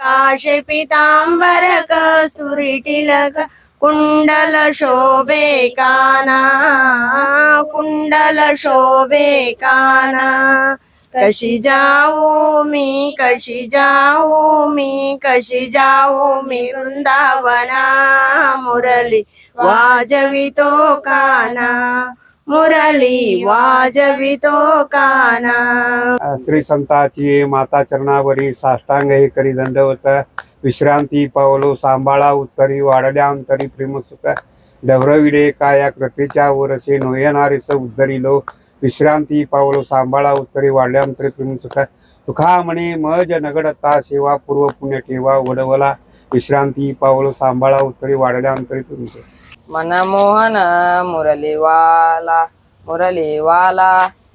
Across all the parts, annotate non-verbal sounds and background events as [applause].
काशे पितांबर कस्तुरी टिलक कुंडल शोभे काना कुंडल शोभे काना। कशी जाऊ मी कशी जाऊ मी कशी जाऊ मी वृंदावना मुरली वाजवितो काना। मुरली वाजवितो काना. श्री संताची माता चरणावरी साष्टांग हे करी दंडवत विश्रांती पावलो सांभाळा उत्तरी वाढल्या अंतरी प्रेमसुख डवरविडे का या कृपेच्या वरसे नोयनारीस उद्धरिलो विश्रांती पावलो सांभाळा उत्तरी वाढल्या अंतरी प्रेमसुख सुखा. म्हणे मज नगडता सेवा पूर्व पुण्य ठेवा वडवला. विश्रांती पावलो सांभाळा उत्तरी वाढल्या अंतरी प्रेमसुख मनमोहन मुरलीवाला मुरलीवाला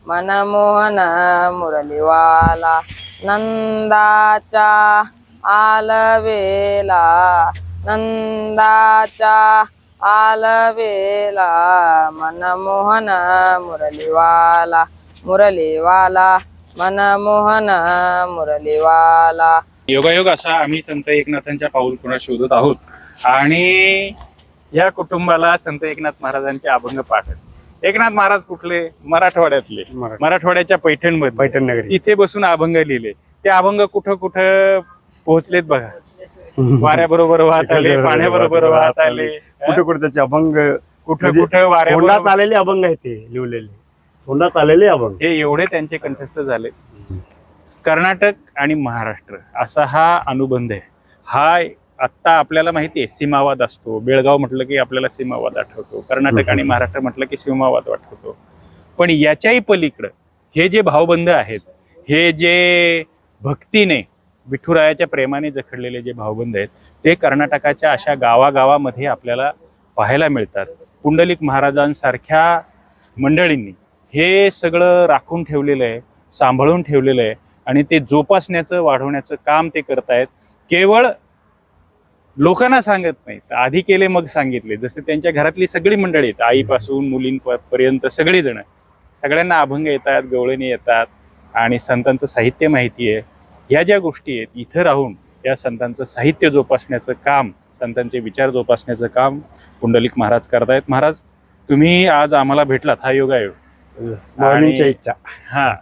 मनमोहन मुरलीवाला नंदाचा आलवेला नंदाचा आलवेला मनमोहन मुरलीवाला मुरलीवाला मनमोहन मुरलीवाला योगायोग असा आम्ही संत एकनाथांच्या पाऊल शोधत आहोत आणि या कुटुंबाला संत एकनाथ महाराजांचे अभंग पाठ. एकनाथ महाराज कुठले? मराठवाड्यातले. मराठ- मराठवाड्याच्या पैठणमध्ये पैठण नगरी तिथे बसून अभंग लिहिले. ते अभंग कुठं कुठं पोहोचलेत बघा. [laughs] वाऱ्याबरोबर वाहत आले पाण्याबरोबर वाहत आले. कुठे कुठे त्याचे अभंग कुठं म्हणजे कुठं वाऱ्याबरोबर आलेले अभंग आहेत ते लिहिलेले. तोंडात आलेले अभंग. हे एवढे त्यांचे कंठस्थ झाले. कर्नाटक आणि महाराष्ट्र असा हा अनुबंध आहे. हा आत्ता आपल्याला माहिती आहे सीमावाद असतो. बेळगाव म्हटलं की आपल्याला सीमावाद आठवतो. कर्नाटक आणि महाराष्ट्र म्हटलं की सीमावाद आठवतो. पण याच्याही पलीकडं हे जे भावबंध आहेत हे जे भक्तीने विठुरायाच्या प्रेमाने जखडलेले जे भावबंध आहेत ते कर्नाटकाच्या अशा गावागावामध्ये आपल्याला पाहायला मिळतात. पुंडलिक महाराजांसारख्या मंडळींनी हे सगळं राखून ठेवलेलं आहे सांभाळून ठेवलेलं आहे आणि ते जोपासण्याचं वाढवण्याचं काम ते करतायत. केवळ लोकांना सांगत नाहीत. आधी केले मग सांगितले. जसे त्यांच्या घरातली सगळी मंडळी आहेत. आईपासून मुलींपर्यंत सगळेजण. सगळ्यांना अभंग येतात गवळणी येतात आणि संतांचं साहित्य माहिती आहे. ह्या ज्या गोष्टी आहेत इथं राहून या संतांचं साहित्य जोपासण्याचं काम संतांचे विचार जोपासण्याचं काम पुंडलिक महाराज करतायत. महाराज तुम्ही आज आम्हाला भेटलात. हा योगायोग. इच्छा. हा.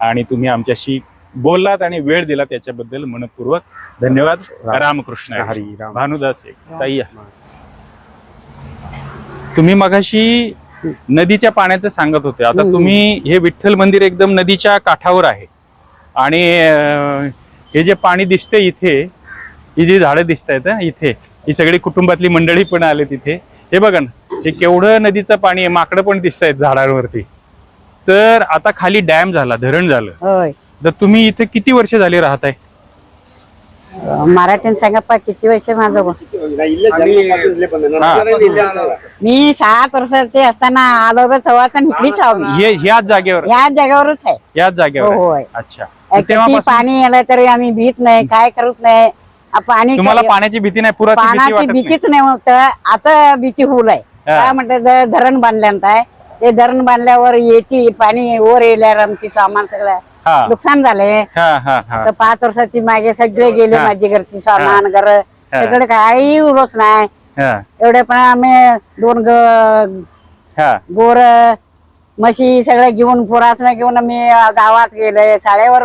आणि तुम्ही आमच्याशी बोललात आणि वेळ दिला त्याच्याबद्दल मनपूर्वक. धन्यवाद. राम- रामकृष्ण. हरी. राम. भानुदास एक. ताई. तुम्ही मगाशी नदीच्या पाण्याचं सांगत होते. आता तुम्ही हे विठ्ठल मंदिर एकदम नदीच्या काठावर आहे. आणि हे जे पाणी दिसते इथे ही जी झाडं दिसत आहेत इथे ही सगळी कुटुंबातली मंडळी पण आले तिथे हे बघा ना हे केवढं नदीचं पाणी आहे माकडं पण दिसत आहेत झाडांवरती. तर आता खाली डॅम झाला धरण झालं. होय. तर तुम्ही इथे किती वर्ष झाली राहत आहे मराठीन सांगा पा किती वर्ष माझं. मी सात वर्षाचे असताना आलो तेव्हाच आणि इकडेच आहो मी हे ह्याच जागेवर? ह्याच जागेवरच आहे. याच जागेवर? होय अच्छा. किती तेव्हापासून पाणी आलं तरी आम्ही भीत नाही काय करत नाही. आ, पाणी तुम्हाला पाण्याची भीती नाही? पुराची भीती पाण्याची वाटत नाही? भीतीच नाही होत. आता भीती होईल आहे. हा. काय म्हणतात ध- धरण बांधल्यानंतर आहे. ते धरण बांधल्यावर येते पाणी वर येल्यावर आमची सामान सगळं हा. नुकसान झालंय. हा हा हा. तर पाच वर्षाची मागे सगळे गेले हा. माझी घरची सामान घर. सगळं काही उरच नाही. हा. एवढे पण आम्ही दोन ग हा. गोर म्हशी सगळं घेऊन पुरासनं घेऊन आम्ही गावात गेलोय शाळेवर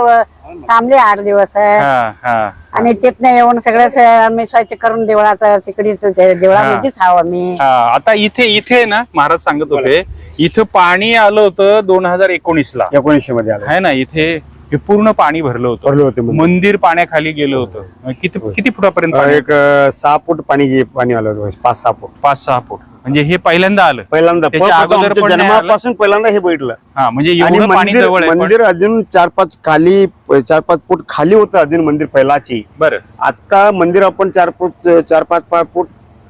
थांबले आठ दिवस. हा हा. आणि तिथनं येऊन सगळं आम्ही स्वच्छ करून देवळात तिकडीच देवळामध्येच आहो आम्ही. हा आता इथे इथे ना महाराज सांगत होते इथं पाणी आलं होतं दोन हजार एकोणीस ला एकोणीसशे मध्ये आलं. आहे ना इथे हे पूर्ण पाणी भरलं होतं. भरले होते मंदिर. मंदिर पाण्याखाली गेलं होतं. किती किती फुटापर्यंत? एक सहा फूट पाणी पाणी आलं होतं पाच सहा फूट. पाच सहा फूट. म्हणजे हे पहिल्यांदा आलं. पहिल्यांदा. त्याच्या अगोदर आमच्या पण नाही आलं? जन्मापासून पहिल्यांदा हे बघितलं. हा म्हणजे आणि एवढं पाणी मंदिर जवळ आहे पण- मंदिर अजून चार पाच खाली चार पाच फूट खाली होतं अजून मंदिर पहिलाची. बरं. आता मंदिर आपण चार फूट चार पाच पाच फूट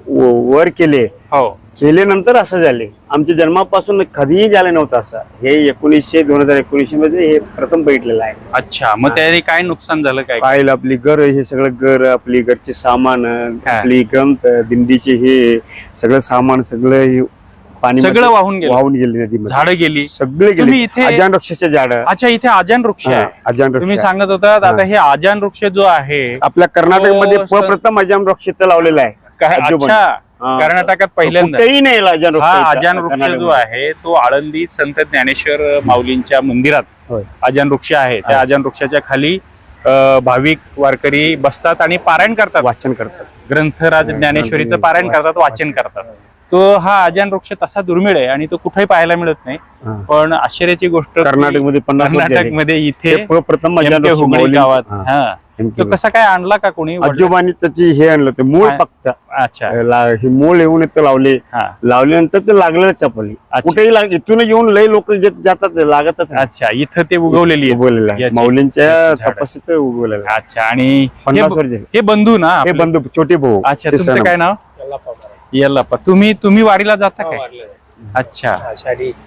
वर केले. हो. केल्यानंतर असं झाले. आमच्या जन्मापासून कधीही झालं नव्हतं असं. हे एकोणीसशे दोन हजार एकोणीसशे मध्ये हे प्रथम बघितलेलं आहे. अच्छा. मग त्याने काय नुकसान झालं काय? पाहिलं आपली घर हे सगळं घर आपली घरचे सामान. आपली ग्रंथ दिंडीचे हे सगळं सामान सगळं हे पाणी सगळं वाहून गेलं. वाहून गेले नदीमध्ये. झाडं गेली. सगळे तुम्ही गेले इथे- अजान वृक्षाचे झाड. अच्छा इथे आजान वृक्ष आहे. अजान तुम्ही वृक्ष सांगत होतात आता हे. आजान वृक्ष जो आहे आपल्या कर्नाटकमध्ये तो स- प्रथम अजान वृक्ष इथं लावलेला आहे. अच्छा. कर्नाटकात पहिल्यांदा. अजान वृक्ष हा जो. आहे तो आळंदी संत ज्ञानेश्वर माऊलींच्या मंदिरात. आजान वृक्ष आहे. त्या आजान वृक्षाच्या खाली भाविक वारकरी बसतात आणि पारायण करतात. वाचन करतात. ग्रंथराज ज्ञानेश्वरीचं पारायण करतात वाचन करतात. तो हा आजान वृक्ष तसा दुर्मिळ आहे आणि तो कुठेही पाहायला मिळत नाही. पण आश्चर्याची गोष्ट कर्नाटकमध्ये. कर्नाटकमध्ये इथे प्रथम अजान गावात. हा, तो कसा काय आणला का कोणी? आजोबांनी त्याची हे आणलं ते मूळ? फक्त. अच्छा. हे मूळ येऊन इथं लावले. हा. लावल्यानंतर ते लागलेलं चपली. कुठेही लाग इथून येऊन लय लोक जातात लागतच. अच्छा इथं ते उगवलेली आहे. उगवलेलं माऊलींच्या झाडं. तपस्येत उगवलेलं. अच्छा आणि हे बंधू ना हे? बंधू छोटे भाऊ. अच्छा तुमचं. काय नाव? यल्लाप्पा. तुम्ही तुम्ही वारीला जाता काय? अच्छा.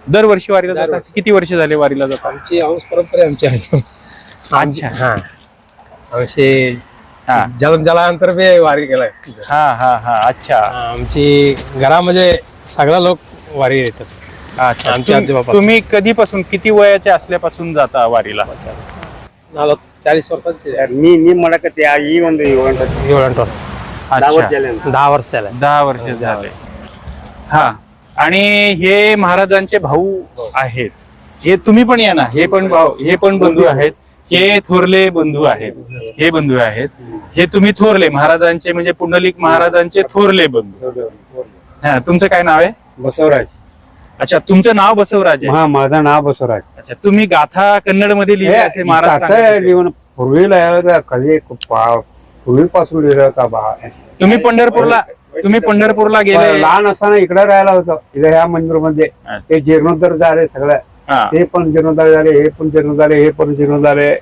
दरवर्षी वारीला जाता? किती वर्ष झाले वारीला जाता? आमची अंश परंपरा आमची अच्छा. हा असे हा जन्म झाल्यानंतर बी वारी केलाय हा हा हा अच्छा आमची घरामध्ये सगळा लोक वारी येतात अच्छा आमचे तुम- आजोबा तुम्ही कधीपासून किती वयाचे असल्यापासून जाता वारीला नालो चाळीस वर्षांचे ನೀ ನೀ ಮಾಡಕತ್ತಿ ಆ ಈ ಒಂದು ಈ ಒಂದು ಏಳು ಎಂಟು ವರ್ಷ अच्छा दहा वर्ष झाले दहा वर्ष झाले हा आणि हे महाराजांचे भाऊ आहेत हे तुम्ही पण या ना हे पण भाऊ हे पण बंधू आहेत हे थोरले बंधू आहेत. हे बंधू आहेत. हे तुम्ही थोरले महाराजांचे म्हणजे पुंडलिक महाराजांचे थोरले बंधू. हा तुमचं काय नाव आहे? बसवराज. अच्छा तुमचं नाव बसवराज आहे? हा माझं नाव बसवराज. अच्छा तुम्ही गाथा कन्नडमध्ये लिहिले असे महाराज सांगत होते. लिहून पूर्वीला यायला कधी पा- पूर्वीपासून लिहिलं होता बा. तुम्ही पंढरपूरला तुम्ही पंढरपूरला गेले? लहान असताना इकडे राहायला होतं इथे ह्या मंदिरमध्ये. अच्छा. ते जीर्णोद्धार झाले सगळं. हा. पण जीर्णोद्धार झाले हे पण जीर्णोद्धार झाले हे पण जीर्णोद्धार झाले.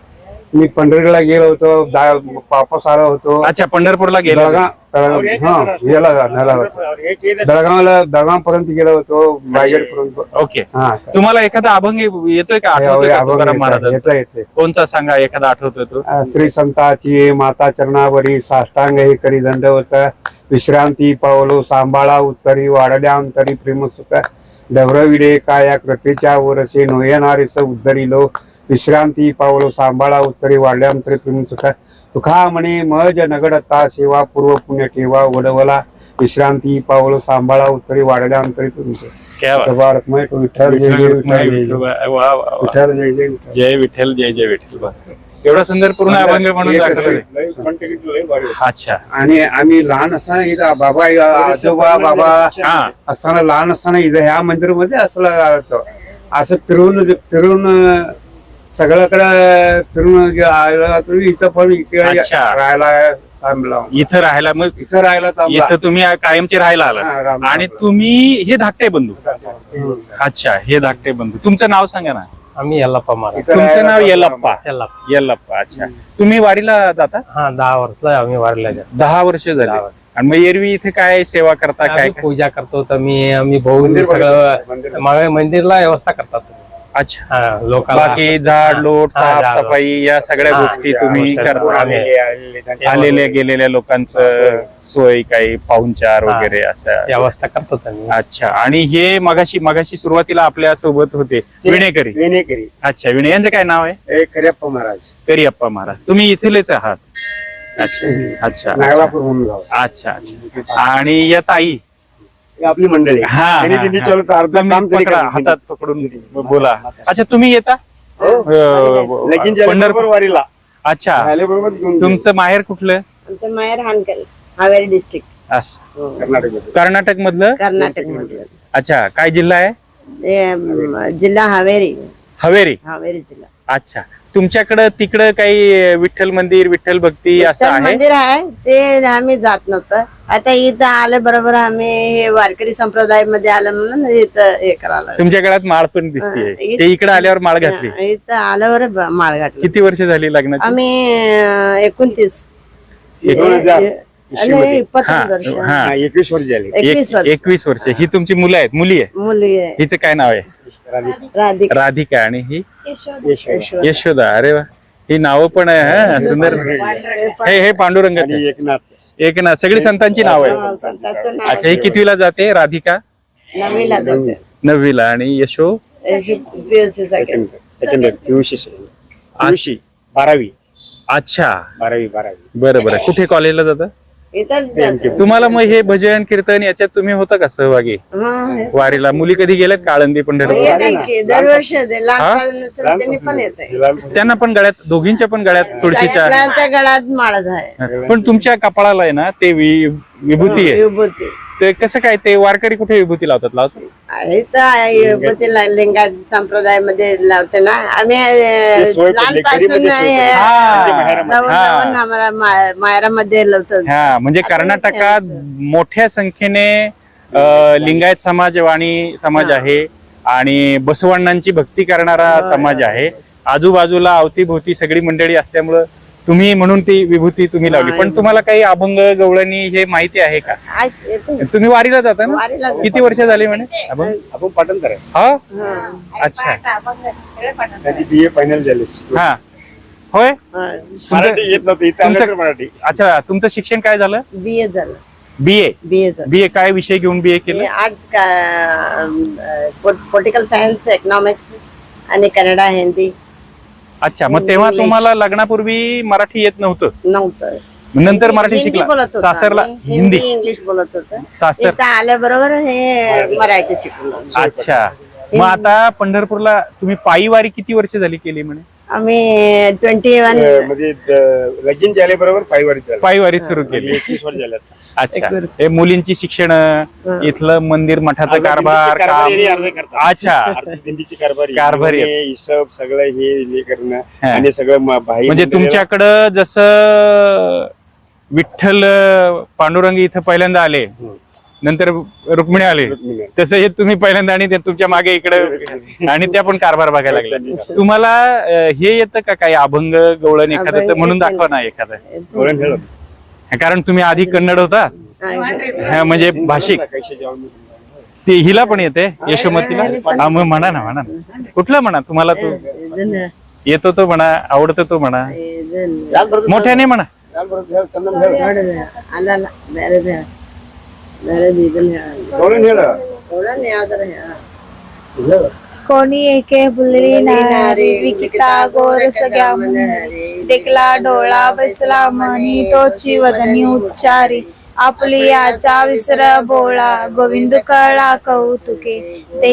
मी पंढरीला गेलो होतो दा- वापस आलो होतो. अच्छा पंढरपूरला गेले होते. हा गेला झाला होता. बेळगावला बेळगाव पर्यंत गेलो होतो रायगड पर्यंत ओके. हा. तुम्हाला एखादा अभंग येतोय का? आठवतोय का तुकाराम महाराजांचा? येते कोणता सांगा एखादा आठवतोय तो? श्री संताची माता चरणावरी साष्टांग हे करी दंडवत. विश्रांती पावलो सांभाळा उत्तरी वाढल्या अंतरी प्रेमसुख. डवरविडे काया कृपेच्या वरसे नोयनारीस उद्धरिलो विश्रांती पावलो सांभाळा उत्तरी वाढल्या अंतरी प्रेमसुख तुखा म्हणे मज नगडता सेवा पूर्व पुण्य ठेवा वडवला विश्रांती पावलो सांभाळा उत्तरी वाढल्या अंतरी प्रेमसुख क्या बात. भारतमय तो विठ्ठल जय जय विठ्ठल जय जय. विठ्ठल जय जय विठ्ठल एवढा सुंदर पूर्ण अभंग म्हणून. अच्छा. आणि आम्ही लहान असताना इथं बाबा आजोबा बाबा हा. असताना लहान असताना इथं ह्या मंदिरमध्ये असलं असं फिरून फिरून सगळ्याकडे फिरून गे- आलं तर इथं पण अच्छा. राहायला थांबला. इथं राहायला मग इथं राहायला थांबला. इथं तुम्ही कायमचे राहायला हा, आला आणि. तुम्ही हे धाकटे बंधू. अच्छा हे धाकटे बंधू. तुमचं नाव सांगा ना. आम्ही यल्लाप्पा महाराज तुमचं नाव. येलप्पा यल्लाप्पा. येलप्पा अच्छा. तुम्ही वारीला जाता? हा दहा वर्षला आम्ही वारीला जातो. दहा वर्ष झाले. दहा वर्ष. आणि मग एरवी इथे काय सेवा करता काय आम्ही काय? पूजा करतो तर मी आम्ही भाऊ सगळं. मागे मंदिरला व्यवस्था करतात. अच्छा. हा लोकांना बाकी झाड लोट हा, साफ झाड. सफाई या सगळ्या हा, गोष्टी तुम्ही गोष्टी करता. आलेले- आलेले आलेल्या गेलेल्या लोकांचं सोय. काही पाहुणचार हा. वगैरे असं व्यवस्था करतो आम्ही अच्छा. आणि हे मगाशी मगाशी सुरुवातीला आपल्यासोबत होते विणेकरी. विनेकरी अच्छा विणे यांचं काय नाव आहे? एक खऱ्याप्पा महाराज. करियप्पा महाराज. तुम्ही इथलेच आहात. अच्छा. अच्छा अच्छा. नागलापूर म्हणून गाव अच्छा अच्छा. आणि या ताई? आपली मंडळी. हा, त्यांनी हा, हा. अर्ध काम तरी पकडा, करतात. हातात पकडून बोला. अच्छा तुम्ही येता? हो. अं, लगीन झाल्याबरोबर पंढरपूर वारीला. अच्छा. झाल्याबरोबर घेऊन गेलो. तुमचं माहेर कुठलं? आमचं माहेर हानकल हावेरी डिस्ट्रिक्ट असं. कर्नाटकमध्ये. कर्नाटक मधलं कर्नाटक मधलं अच्छा काय जिल्हा आहे? जिल्हा हावेरी. हवेरी. हावेरी जिल्हा. अच्छा. तुमच्याकडं तिकडं काही विठ्ठल मंदिर विठ्ठल भक्ती असं आहे? मंदिर आहे. ते आम्ही जात नव्हतं. आता इथं आले बरोबर आम्ही हे वारकरी संप्रदायमध्ये आलं म्हणून इथं हे करायला तुमच्या गळ्यात माळ पण दिसते हा, ते इकडे आल्यावर माळ घातली. इथं आल्यावर ब- माळ घातली. किती वर्ष झाली लग्नाची? आम्ही अं, एकोणतीस. हजार हा हा हा, एकवीस वर्ष झाले. एकवीस एक- वर्ष. एकवीस वर्ष. ही तुमची मुलं आहेत? मुली आहे मुली आहे. हिचं काय नाव आहे? राधिका. राधिका आणि ही? यशोदा. यशोदा. अरे वा. ही नावं पण आहे हा, सुंदर. हे हे पांडुरंगाचे आणि एकनाथ. एक ना सगळी संतांची नाव आहे हा, संतांचं नाव अच्छा ही कितवीला जाते? राधिका? नवीला जाते. नववीला. आणि यशो? सेकंड बारावी. अच्छा. बारावी बारावी. बरं बरं. कुठे कॉलेजला जातं? तुम्हाला मग हे भजन कीर्तन याच्यात तुम्ही होता का सहभागी? हा वारीला. मुली कधी गेल्यात? का. आळंदी पंढरपूर दरवर्षी हा? असेल त्यांनी पण येते त्यांना पण गळ्यात दोघींच्या पण गळ्यात तुळशीच्या. गळ्यात आहे पण तुमच्या कपाळाला आहे ना ते विभूती आहे. विभूती. ते कसं काय ते वारकरी कुठे विभूती लावतात लावतात आहे ला- लिंगायत संप्रदायामध्ये लावते ना. आम्ही अं, सोय केली, लहानपासून कधीमध्ये सोय केली. हा. आम्हाला मा- लावतात. हा म्हणजे कर्नाटकात मोठ्या संख्येने अ, लिंगायत समाज वाणी समाज आहे आणि बसवण्णांची भक्ती करणारा समाज आहे. आजूबाजूला अवतीभोवती सगळी मंडळी असल्यामुळं तुम्ही म्हणून ती विभूती तुम्ही लावली. पण तुम्हाला काही अभंग गवळणी हे माहिती आहे का. तुम्ही वारीला जाता ना. किती वर्ष झाली म्हणे? आपण पाटण करा हा. अच्छा. त्याची बी ए फायनल झाली. हा. होय? हा. मराठी अच्छा तुमचं शिक्षण काय झालं? बी ए झालं. बी ए बी ए बी ए काय विषय घेऊन बी ए केलं? आर्ट्स का पॉलिटिकल सायन्स इकॉनॉमिक्स आणि कन्नडा हिंदी. अच्छा मग तेव्हा. तुम्हाला लग्नापूर्वी मराठी येत नव्हतं? नव्हतं. नंतर मराठी हिंदी शिकला बोलत होतो सासरला आम्ही. हिंदी हिंदी. इंग्लिश बोलत होतो. सासर. इथं आल्याबरोबर हे मराठी शिकलो. अच्छा. मग आता पंढरपूरला तुम्ही पायी वारी किती वर्ष झाली केली म्हणे? आम्ही ट्वेंटी वन अं, म्हणजे लगीन झाले बरोबर पायी वारी झाली. पायी वारी सुरू केली. एकवीस वर्ष झाल्यात. अच्छा. हे मुलींची शिक्षण इथलं मंदिर मठाचं अर्ध कारभार दिंडीची कारभारी अर्ध करतात. अच्छा. दिंडीची कारभारी कारभारी. हे हिशोब सगळं हे हे करणं हा. आणि सगळं म- भाई म्हणजे तुमच्याकडं जसं विठ्ठल पांडुरंग इथं पहिल्यांदा आले नंतर रुक्मिणी आले. रुक्मिणी. तसं हे तुम्ही पहिल्यांदा आणि ते तुमच्या मागे इकडे आणि त्या पण कारभार बघायला लागल्या. तुम्हाला अं, हे येतं का काही अभंग गवळण एखादं? तर अभंग म्हणून दाखवा ना एखादं. वळण ठेवलं. कारण तुम्ही आधी कन्नड होता. हा, म्हणजे भाषिक. कैसे जाऊन मी- ते हिला पण येते यशोमतीला? हा, मग म्हणा ना म्हणा ना. कुठलं म्हणा? तुम्हाला तो येतो तो म्हणा आवडतो तो म्हणा. मोठ्याने म्हणा. चंदन. कोणी एके बुलली नारी विकिता गोर सगळ्या मुनहरी देखला डोळा बसला मनी तोची वदनी उच्चारी आपली याचा विसर बोळा गोविंद कळा कौतुके ते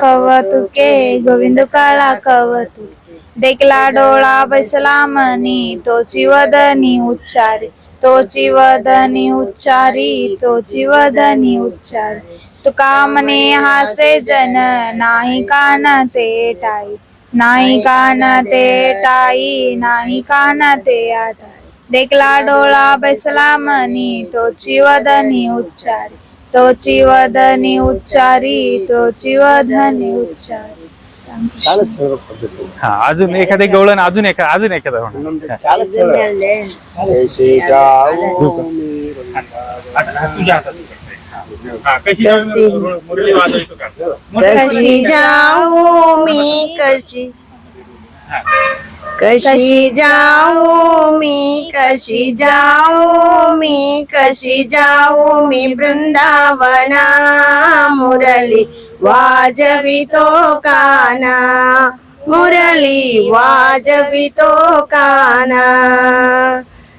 कवतुके गोविंद कळा कवतुके देखला डोळा बसला मनी तोची वदनी उच्चारी तोची वदनी उच्चारी तोची वदनी उच्चारी। तुका मने हासे जन नाही कान ते टाई। नाही कान ते टाई नाही कान ते आटाई देखला डोळा बसला मनी तोची वदनी उच्चारी। तोची वदनी उच्चारी तोची वदनी उच्चारी। चालत ठेव पद्धती. हा अजून एखादे गवळण अजून एखादा अजून एखादा म्हणा चालत ठेव. कैसे जाऊ? मी कशी जाऊ मी? कशी? कशी जाऊ मी? कशी जाऊ मी? कशी जाऊ मी? वृंदावना मुरली वाजवितो काना मुरली वाजवितो काना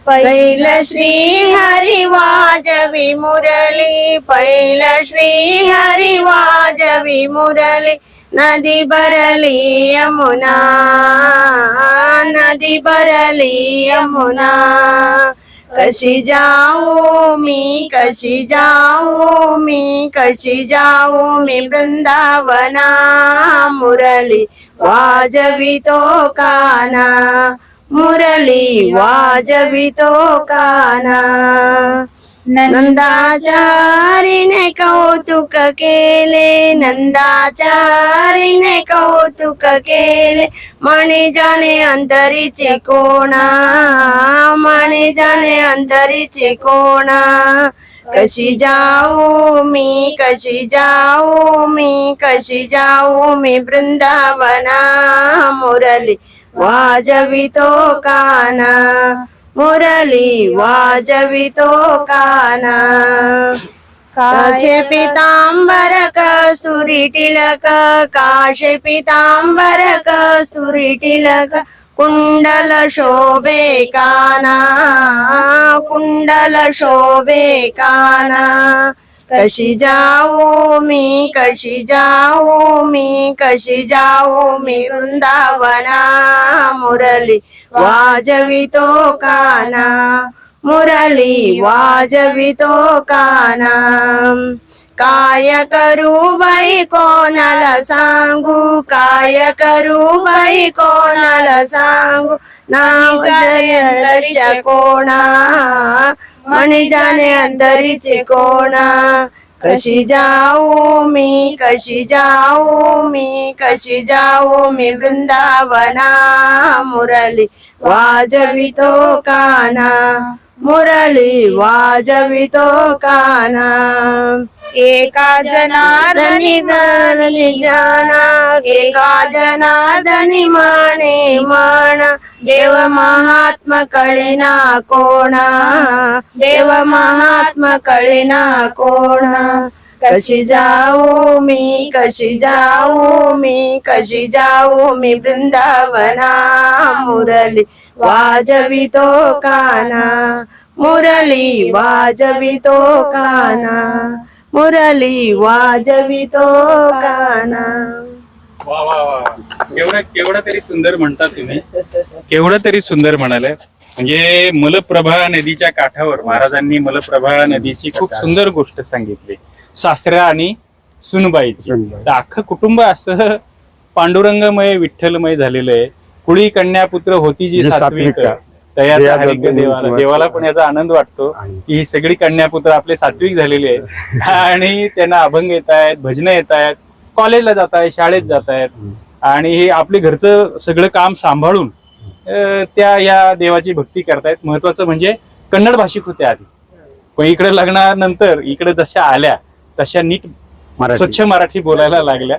पैल श्री हरी वाजवी मुरली पैल श्री हरी वाजवी मुरली नदी भरली यमुना नदी भरली यमुना कशी जाऊ मी कशी जाऊ मी कशी जाऊ मी वृंदावना मुरली वाजवितो काना मुरली वाजवितो काना. नंदाचारीने कौतुक केले नंदाचारीने कौतुक केले. माने जाणे अंतरीचे कोणा माने जाणे अंतरीचे कोणा. कशी जाऊ मी कशी जाऊ मी कशी जाऊ मी वृंदावना मुरली वाजवितो काना. मुरली वाजवितो काना काशे पितांबर कस्तुरी टिलक काशे पितांबर कस्तुरी टिलक कुंडल शोभे काना कुंडल शोभे काना कशी जाऊ मी कशी जाऊ मी कशी जाऊ मी वृंदावना मुरली वाजवितो काना मुरली वाजवितो काना. काय करू बाई कोणाला सांगू काय करू बाई कोणाला सांगू नाव अंतरीच्या कोणा मनी जाने अंतरीचे कोणा कशी जाऊ मी कशी जाऊ मी कशी जाऊ मी वृंदावना मुरली वाजवितो काना मुरली वाजवितो काना एका जनार्दनी जनार्दनी जाना एका जनार्दनी माने मन देव महात्मा कळिना कोणा देव महात्मा कळिना कोणा कशी जाऊ मी कशी जाऊ मी कशी जाऊ मी वृंदावना मुरली वाजवितो काना मुरली वाजवितो काना मुरली वाजवितो काना. वा वा वा. केवढं केवढं तरी सुंदर म्हणतात तुम्ही. केवढं तरी सुंदर म्हणाले. म्हणजे मलप्रभा नदीच्या काठावर महाराजांनी मलप्रभा नदीची खूप सुंदर गोष्ट सांगितली. सासऱ्या आणि सुनबाईची तर अख्खं कुटुंब असं पांडुरंगमय विठ्ठलमय झालेलं आहे. कुळी कन्या पुत्र होती जी सात्विक सात्विक. तयाचा तया हरिक दोन- देवाला. देवाला पण याचा आनंद वाटतो की ही सगळी कन्या पुत्र आपले सात्विक झालेले आहेत. [laughs] आणि त्यांना अभंग येत आहेत भजनं येत आहेत कॉलेजला जात आहेत शाळेत जात आहेत. आणि हे आपले घरचं सगळं काम सांभाळून त्या या देवाची भक्ती करतायत. महत्वाचं म्हणजे कन्नड भाषिक होत्या आधी. पण इकडे लग्नानंतर इकडे जशा आल्या तशा नीट स्वच्छ मराठी बोलायला लागल्या.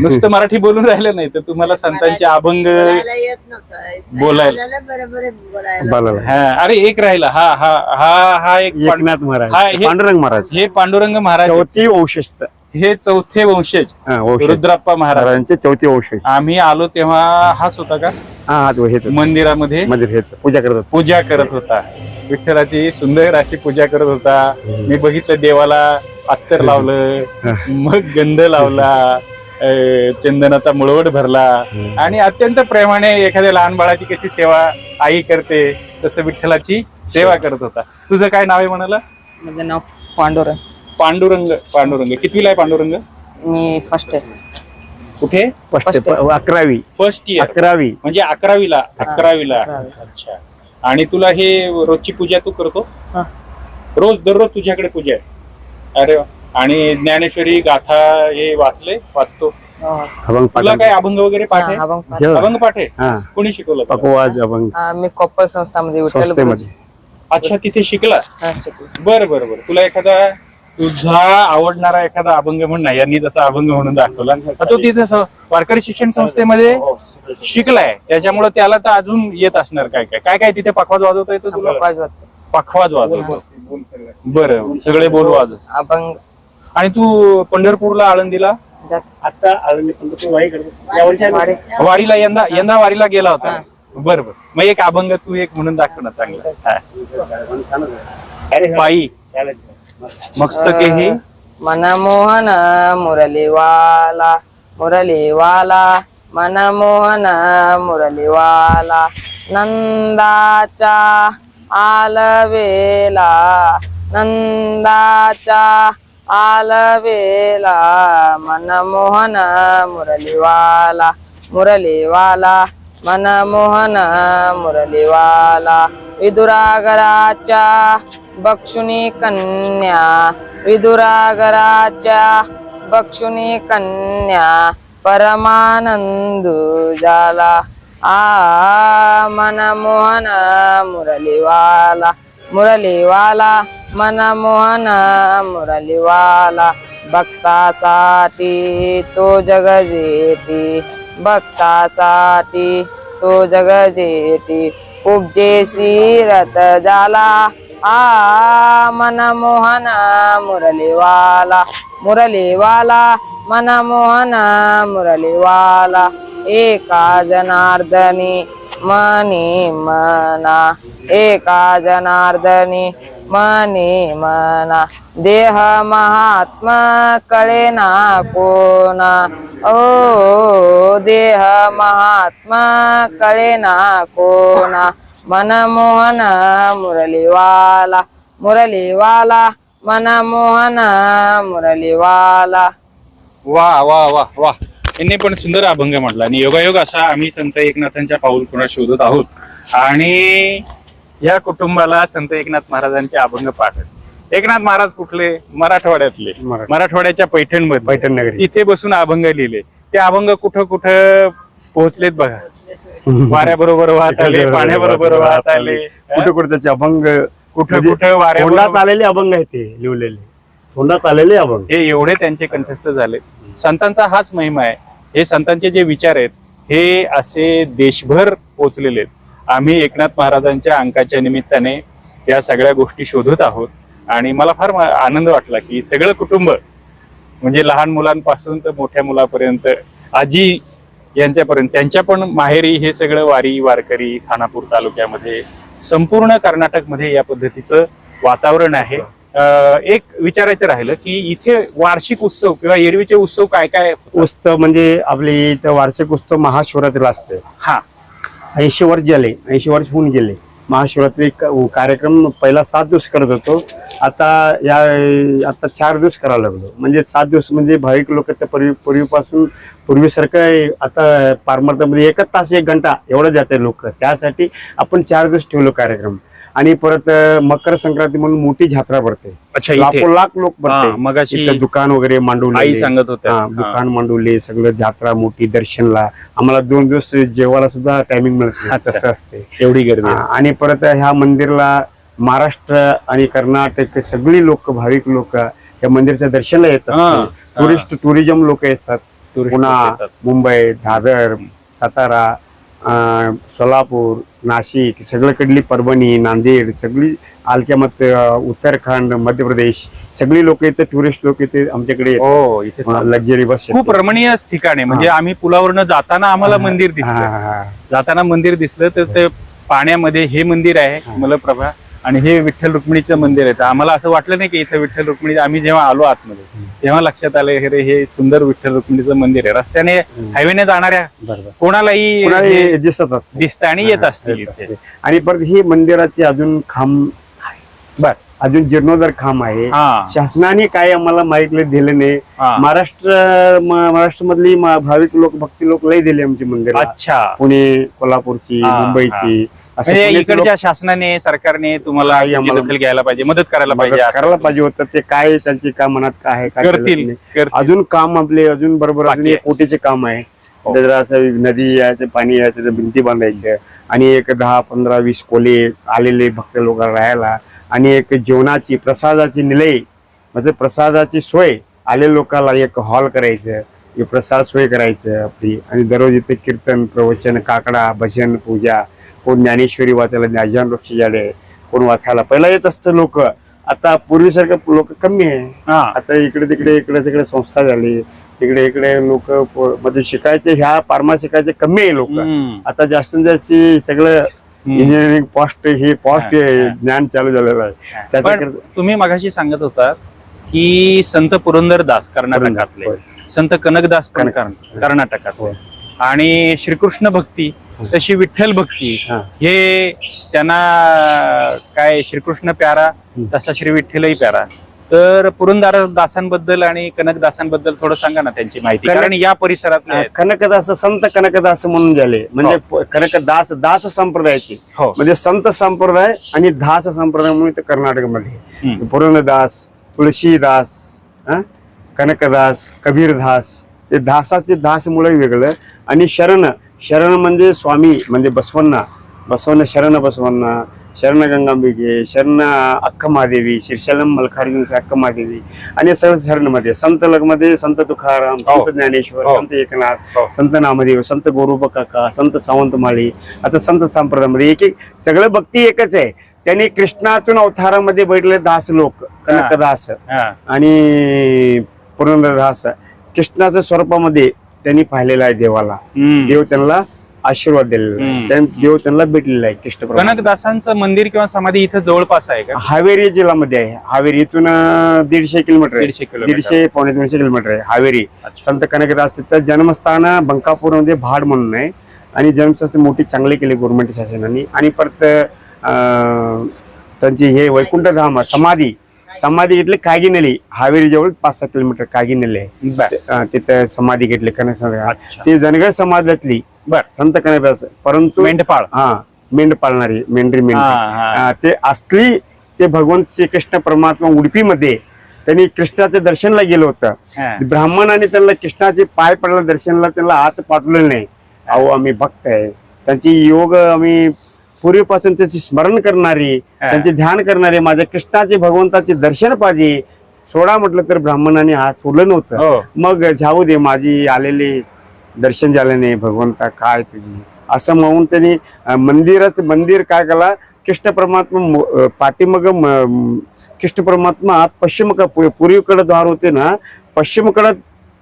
नुसतं मराठी बोलून राहिलं नाही तर तुम्हाला संतांचे अभंग बोलायला येत नव्हतं. बोलायला. आपल्याला बरोबर बोलायला. हा अरे एक राहिला हा हा हा हा एक पांड- एकनाथ महाराज. हा, हे- पांडुरंग महाराज. हे पांडुरंग महाराज चौथी वंशस्थ. हे चौथे वंशज. हा, वंशज. रुद्राप्पा महाराज. महाराजांचे चौथी वंशज. आम्ही आलो तेव्हा हाच होता का? हा हा तो हेच मंदिरामध्ये मंदिर हेच. पूजा करतात पूजा करत होता. विठ्ठलाची सुंदर अशी पूजा करत होता. मी बघितलं देवाला अत्तर लावलं मग गंध लावला अं, चंदनाचा मुळवट भरला. आणि अत्यंत प्रेमाने एखाद्या लहान बाळाची कशी सेवा आई करते तसं विठ्ठलाची सेवा करत होता. तुझं काय नाव आहे म्हणाला? माझं नाव पांडुरंग. पांडुरंग पांडुरंग. कितवीला आहे पांडुरंग? मी फर्स्ट आहे. कुठे? फर्स्ट अकरावी. फर्स्ट इयर अकरावी. म्हणजे अकरावीला. अकरावीला. अकरावी. अच्छा. आणि तुला हे रोजची पूजा तू करतो? हा. रोज दररोज तुझ्याकडे पूजा आहे. अरे. आणि ज्ञानेश्वरी गाथा हे वाचले वाचतो. तुला पाठ काय अभंग वगैरे पाठ आहे? अभंग पाठ. आहे? हा. कोणी शिकवलं? पकवाज अभंग. मी कोप्पल संस्थामध्ये अच्छा तिथे शिकला? हा, शिकलो. बर बर बर. तुला एखादा तुझा आवडणारा एखादा अभंग म्हण ना यांनी तसा अभंग म्हणून दाखवला. तो तिथे स- वारकरी शिक्षण संस्थेमध्ये शिकलाय. त्याच्यामुळे त्याला तर अजून येत असणार काय काय? काय काय तिथे पखवाज वाजवता येतं तुला. पखवाज वाजवतो. बरं सगळे बोल वाजव. अभंग. आणि तू पंढरपूरला आळंदीला? आता वारी. वारीला यंदा यंदा वारीला गेला होता. बर बर. मग एक अभंग तू एक म्हणून दाखव ना चांगला. हा. पायी. मस्तके मनमोहन मुरलीवाला मुरलीवाला मनमोहन मुरलीवाला नंदाचा आलवेला नंदाचा आलवेला मनमोहन मुरलीवाला मुरलीवाला मनमोहन मुरलीवाला विदुरागराच्या बक्षुनी कन्या विदुरागराच्या बक्षुनी कन्या परमानंदू झाला आ मनमोहन मुरलीवाला मुरलीवाला मनमोहन मुरलीवाला भक्तासाठी तो जगजेटी भक्तासाठी तो जग उपजे उपजेशी रथ झाला आ मनमोहन मुरलीवाला मुरलीवाला मनमोहन मुरलीवाला एका जनार्दनी मनी मना एका जनार्दनी मनी मना देह महात्मा कळेना कोणा ओ देह महात्मा कळेना कोणा मनमोहन मुरलीवाला मुरलीवाला मनमोहन मुरलीवाला वा वा वा वा. यांनी पण सुंदर अभंग म्हटला. आणि योगायोग असा आम्ही संत एकनाथांच्या पाऊल खुणा शोधत आहोत. आणि या कुटुंबाला संत एकनाथ महाराजांचे अभंग पाठ आहेत. एकनाथ महाराज कुठले? मराठवाड्यातले. मराठी. मराठवाड्याच्या पैठणमध्ये. पैठण नगरी तिथे बसून अभंग लिहिले. ते अभंग कुठं कुठं पोहोचलेत बघा. [laughs] वाऱ्याबरोबर वाहत आले पाण्याबरोबर वाहत आले. कुठे कुठे त्याचे अभंग कुठं म्हणजे कुठं तोंडात आलेले अभंग आहेत ते लिहिलेले. तोंडात आलेले अभंग. हे एवढे त्यांचे कंठस्थ झाले. संतांचा हाच महिमा आहे. हे संतांचे जे विचार आहेत हे असे देशभर पोचलेले आहेत. आम्ही एकनाथ महाराजांच्या अंकाच्या निमित्ताने या सगळ्या गोष्टी शोधत आहोत. आणि मला फार आनंद वाटला की सगळं कुटुंब म्हणजे लहान मुलांपासून तर मोठ्या मुलापर्यंत आजी यांच्यापर्यंत. त्यांच्या पण माहेरी हे सगळं वारी वारकरी खानापूर तालुक्यामध्ये संपूर्ण कर्नाटकमध्ये या पद्धतीचं वातावरण आहे. एक विचारायचं राहिलं की इथे वार्षिक उत्सव किंवा एरवीचे उत्सव काय काय? उत्सव म्हणजे आपले इथं वार्षिक उत्सव महाशिवरात्रीला असते. हा. ऐंशी वर्ष झाले ऐंशी वर्ष होऊन गेले. महाशिवरात्री क- कार्यक्रम पहिला सात दिवस करत होतो. आता या आता चार दिवस करायला लागलो. म्हणजे सात दिवस म्हणजे भाविक लोक त्या पूर्वी पूर्वीपासून पूर्वीसारखं आता पारमार्थामध्ये एकच तास एक घंटा एवढं जाते लोक. त्यासाठी आपण चार दिवस ठेवलो कार्यक्रम. आणि परत मकर संक्रांती म्हणून मोठी जत्रा भरते अच्छा लाखो लाख लोक हा, भरते दुकान वगैरे मांडवले आई सांगत होत्या हा, हा. दुकान मांडवले सगळं जत्रा मोठी दर्शनला आम्हाला दोन दिवस जेवायला सुद्धा टायमिंग मिळत. तसं असते एवढी गर्दी. आणि परत ह्या मंदिरला महाराष्ट्र आणि कर्नाटक सगळी लोक भाविक लोक या मंदिरच्या दर्शनाला येत असतात हा. टुरिस्ट टुरिझम लोक येतात पुन्हा येतात. मुंबई दादर सातारा सोलापूर नाशिक सगळीकडली परभणी नांदेड सगळी आलक्यामत उत्तराखंड मध्य प्रदेश सगळी लोक इथे टुरिस्ट लोक इथे आमच्याकडे हो इथे लक्झरी बस खूप रमणीय ठिकाण आहे. म्हणजे आम्ही पुलावरनं जाताना आम्हाला मंदिर हा, दिसलं. हा, जाताना मंदिर दिसलं तर ते पाण्यामध्ये हे मंदिर आहे. मलप्रभा आणि हे विठ्ठल रुक्मिणीचं मंदिर आहे. तर आम्हाला असं वाटलं नाही की इथं विठ्ठल रुक्मिणी आम्ही जेव्हा आलो आतमध्ये तेव्हा लक्षात आलं अरे हे सुंदर विठ्ठल रुक्मिणीचं मंदिर आहे. रस्त्याने हायवेने जाणाऱ्या कोणालाही हे हे दिसतात दिसतं आणि येत असतील इथे. आणि परत ही मंदिराची अजून खांब बर. अजून जीर्णोद्धार खांब आहे. हा. शासनाने काय आम्हाला माहिती दिलं नाही. हा. महाराष्ट्र महाराष्ट्र मधली भविक लोक भक्ती लोक लय दिले आमची मंदिर अच्छा. पुणे कोल्हापूरची हा, मुंबईची असं म्हणजे इकडच्या शासनाने सरकारने तुम्हाला आम्हाला- दखल घ्यायला पाहिजे मदत करायला लोक पाहिजे. करायला पाहिजे होतं. ते काय त्यांची काय मनात काय आहे काय केलं करतील नाही. करतील. अजून काम आपले अजून बरोबर अजून बाकी एक कोटीचे काम आहे. हो. त्याच्यात असं नदी यायचं पाणी यायचं तर भिंती बांधायचं. आणि एक दहा पंधरा वीस कोले आलेले भक्त लोक राहायला. आणि एक जेवणाची प्रसादाची निलय म्हणजे प्रसादाची सोय आले लोकांना एक हॉल करायचं. हे प्रसाद सोय करायचं आपली. आणि दररोज इथे कीर्तन प्रवचन काकडा भजन पूजा कोण ज्ञानेश्वरी वाचायला ज्ञान वृक्ष झाले कोण वाचायला पहिला येत असतं लोक आता पूर्वीसारखं लोक कमी आहे हा आता इकडे तिकडे इकडे तिकडे संस्था झाली तिकडे इकडे लोक म्हणजे शिकायचे ह्या पारमा शिकायचे कमी आहे लोक. आता जास्तीत जास्त सगळं. इंजिनिअरिंग पॉस्ट हे पॉस्ट. ज्ञान चालू झालेलं आहे पण त्याच्याकरता तुम्ही मगाशी सांगत होता की संत पुरंदरदास कर्नाटकातले होय. संत कनकदास कर्नाटकात. आणि श्रीकृष्ण भक्ती तशी विठ्ठल भक्ती. हा. हे त्यांना काय श्रीकृष्ण प्यारा तसा श्री विठ्ठलही प्यारा. तर पुरंदर दासांबद्दल आणि कनकदासांबद्दल थोडं सांगा ना त्यांची माहिती. कारण या परिसरातले आहेत. कनकदास संत कनकदास म्हणून झाले. म्हणजे प- कनकदास दास संप्रदायाचे. हो. म्हणजे संत संप्रदाय आणि दास संप्रदाय म्हणून ते कर्नाटकमध्ये. पुरंदरदास तुळशीदास हं? कनकदास कबीरदास ते दासाचे दास मुळे वेगळं. आणि शरण शरण म्हणजे स्वामी म्हणजे बसवण्णा बसवण्ण शरण बसवण्णा शरण गंगांबिके शरण अक्कमादेवी श्रीशैलम मल्कार्जुन अक्कमादेवी आणि सगळं शरणमध्ये संत लगमध्ये संत तुकाराम हो. संत ज्ञानेश्वर हो. संत एकनाथ हो. संत नामदेव संत गोरोबा काका संत सावंत माळी असं संत संप्रदायामध्ये एक एक सगळं भक्ती एकच आहे त्यांनी कृष्णातून अवतारामध्ये बैठले दास लोक कनकदास आणि पुरंदरदास कृष्णाच्या स्वरूपामध्ये त्यांनी पाहिलेला आहे देवाला. देव त्यांना आशीर्वाद दिलेला आहे. त्यां- देव त्यांना भेटलेला आहे कृष्ण. कनकदासांचं मंदिर किंवा समाधी इथं जवळपास आहे का? हावेरी जिल्ह्यामध्ये आहे. हावेरी इथून अं, दीडशे किलोमीटर आहे. दीडशे किलोमीटर. दीडशे पावणे दोनशे किलोमीटर आहे हावेरी. संत कनकदास तिथं जन्मस्थान बंकापूरमध्ये भाड म्हणून आहे. आणि जन्मस्थान मोठी चांगली केली गव्हर्नमेंट शासनाने. आणि परत अं, त्यांची हे वैकुंठधाम समाधी समाधी घेतली कागिनेली हावेरी जवळ पाच सहा किलोमीटर कागिनेली आहे. तिथं समाधी घेतली कनक. ती जनगड समाजातली. बर. संत कनकदास परंतु मेंढपाळ. हा मेंढ पाळणारी मेंढरी. अं, ते असली ते भगवंत श्रीकृष्ण परमात्मा उडपीमध्ये त्यांनी कृष्णाच्या दर्शनला गेलं होतं. ब्राह्मणाने त्यांना कृष्णाचे पाय पडला दर्शनला त्यांना आत पाठवले नाही. अहो आम्ही भक्त आहे. त्यांची योग आम्ही पूर्वीपासून त्याचे स्मरण करणारी हा. त्यांचे ध्यान करणारे माझ्या कृष्णाचे भगवंताचे दर्शन पाहिजे सोडा म्हटलं तर ब्राह्मणाने हात सोडलं नव्हतं. हो. मग जाऊ दे माझी आलेली दर्शन झालं नाही भगवंता काय तुझी? असं म्हणून त्यांनी मंदिराचं मंदिर काय केला? कृष्ण परमात्मा पाठीमाग कृष्ण परमात्मा पश्चिमकडे पूर्वीकडे द्वार होते ना पश्चिमकडे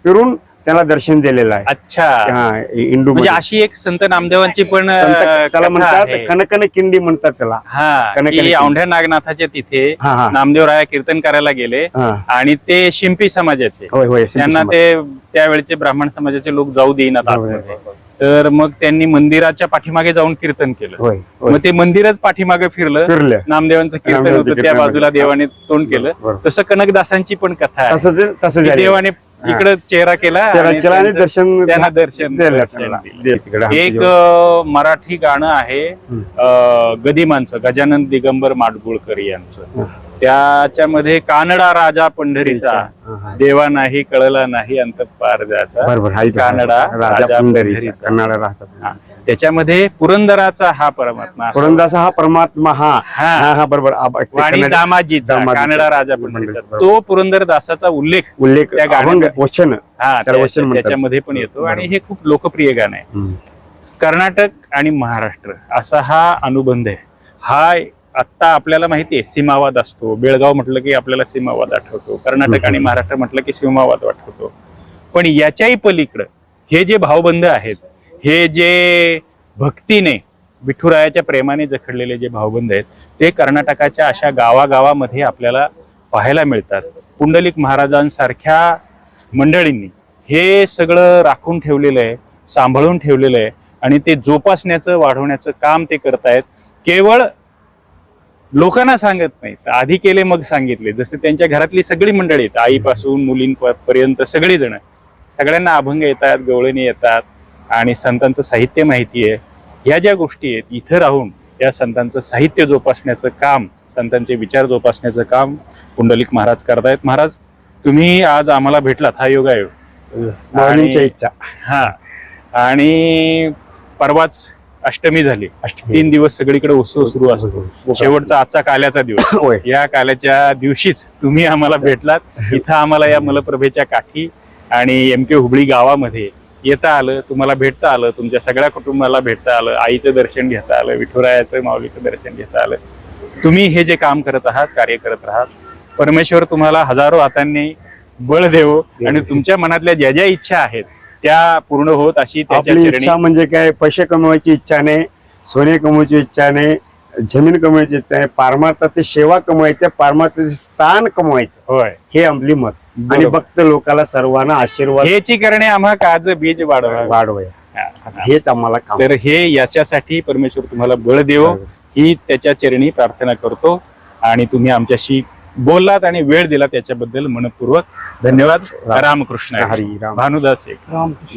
फिरून त्याला दर्शन दिलेलं आहे. अच्छा. हा, इंडू म्हणजे अशी एक संत नामदेवांची पण अं, त्याला कथा म्हणतात आहे. कनकन किंडी म्हणतात त्याला. हा कनकन की औंढ्या नागनाथाच्या तिथे हा हा. नामदेवराया कीर्तन करायला गेले. हा. आणि ते शिंपी समाजाचे. होय होय त्यांना ते त्यावेळेचे ब्राह्मण समाजाचे लोक जाऊ देईनात आतमध्ये. तर मग त्यांनी मंदिराच्या पाठीमागे जाऊन कीर्तन केलं. होय होय. मग ते मंदिरच पाठीमागे फिरलं. फिरलं. नामदेवांचं कीर्तन नामदेवांचं होतं त्या कीर्तन बाजूला होतं. देवाने तोंड केलं. बरोबर. तसं कनकदासांची पण कथा आहे. तसं ते- तसं की झालं देवाने इकडे चेहरा केला चेहरा केला आणि त्यांचं- दर्शन त्यांना दर्शन दिलं दर्शन त्यांना. दिलं. दे तिकडे आमच्या एक. अं, मराठी गाणं आहे. अं, गदिमांचं गजानन दिगंबर माडगुळकर यांचं त्याच्यामध्ये कानडा राजा पंढरीचा. देवा नाही कळला नाही अंत पार बरोबर. कानडा राजा पंढरीचा. कन्नडा. त्याच्यामध्ये पुरंदराचा हा परमात्मा. पुरंदासा हा परमात्मा हा हा. हा हा बरोबर ते आणि कन्नड- दामाजीचा दामाजीचा. कानडा राजा पंढरीचा. तो पुरंदरदासाचा उल्लेख उल्लेख त्या अभंग गाण्यामध्ये- वचन हा त्याला त्या- वचन म्हणतात. त्याच्यामध्ये पण येतो आणि बरोबर. हे खूप लोकप्रिय गाणं आहे. कर्नाटक आणि महाराष्ट्र असा हा अनुबंध आहे हा आत्ता आपल्याला माहितीये सीमावाद असतो. बेळगाव म्हटलं की आपल्याला सीमावाद आठवतो. कर्नाटक आणि महाराष्ट्र म्हटलं की सीमावाद आठवतो. पण याच्याही पलीकडं हे जे भावबंध आहेत हे जे भक्तीने विठुरायाच्या प्रेमाने जखडलेले जे भावबंध आहेत ते कर्नाटकाच्या अशा गावागावामध्ये आपल्याला पाहायला मिळतात. पुंडलिक महाराजांसारख्या मंडळींनी हे सगळं राखून ठेवलेलं आहे सांभाळून ठेवलेलं आहे आणि ते जोपासण्याचं वाढवण्याचं काम ते करतायत. केवळ लोकांना सांगत नाहीत. आधी केले मग सांगितले. जसे त्यांच्या घरातली सगळी मंडळी आहेत. आईपासून मुलींपर्यंत सगळी जण सगळ्यांना अभंग येतात गवळणी येतात आणि संतांचं साहित्य माहिती आहे. ह्या ज्या गोष्टी आहेत इथं राहून या संतांचं साहित्य जोपासण्याचं काम संतांचे विचार जोपासण्याचं काम पुंडलिक महाराज करतायत. महाराज तुम्ही आज आम्हाला भेटलात. हा योगायोग. इच्छा. हा. आणि परवाच अष्टमी झाली. तीन दिवस सगळीकडे उत्सव सुरू असतो. शेवटचा आजचा काल्याचा दिवस. [laughs] या काल्याच्या दिवशीच तुम्ही आम्हाला भेटलात. [laughs] इथं आम्हाला या मलप्रभेच्या काठी आणि एम के हुबळी गावामध्ये येता आलं तुम्हाला भेटता आलं तुमच्या सगळ्या कुटुंबाला भेटता आलं आईचं दर्शन घेता आलं विठुरायाचं माऊलीचं दर्शन घेता आलं. तुम्ही हे जे काम करत आहात कार्य करत आहात परमेश्वर तुम्हाला हजारो हातांनी बळ देवो आणि तुमच्या मनातल्या ज्या ज्या इच्छा आहेत त्या पूर्ण होत अशी त्याच्या आपली इच्छा म्हणजे काय? पैसे कमवायची इच्छा नाही सोने कमवायची इच्छा नाही जमीन कमवायची इच्छा नाही पारमार्थात सेवा कमवायचं पारमार्थाचे स्थान कमवायचं. होय. हे आपली मत. आणि. भक्त लोकांना सर्वांना आशीर्वाद हेची करणे आम्हा काज बीज वाढवा. वाढवूया. हेच आम्हाला तर हे याच्यासाठी परमेश्वर तुम्हाला बळ देव. ही त्याच्या चरणी प्रार्थना करतो. आणि तुम्ही आमच्याशी बोललात आणि वेळ दिला त्याच्याबद्दल मनपूर्वक धन्यवाद. रामकृष्ण. हरी. राम. भानुदास एक.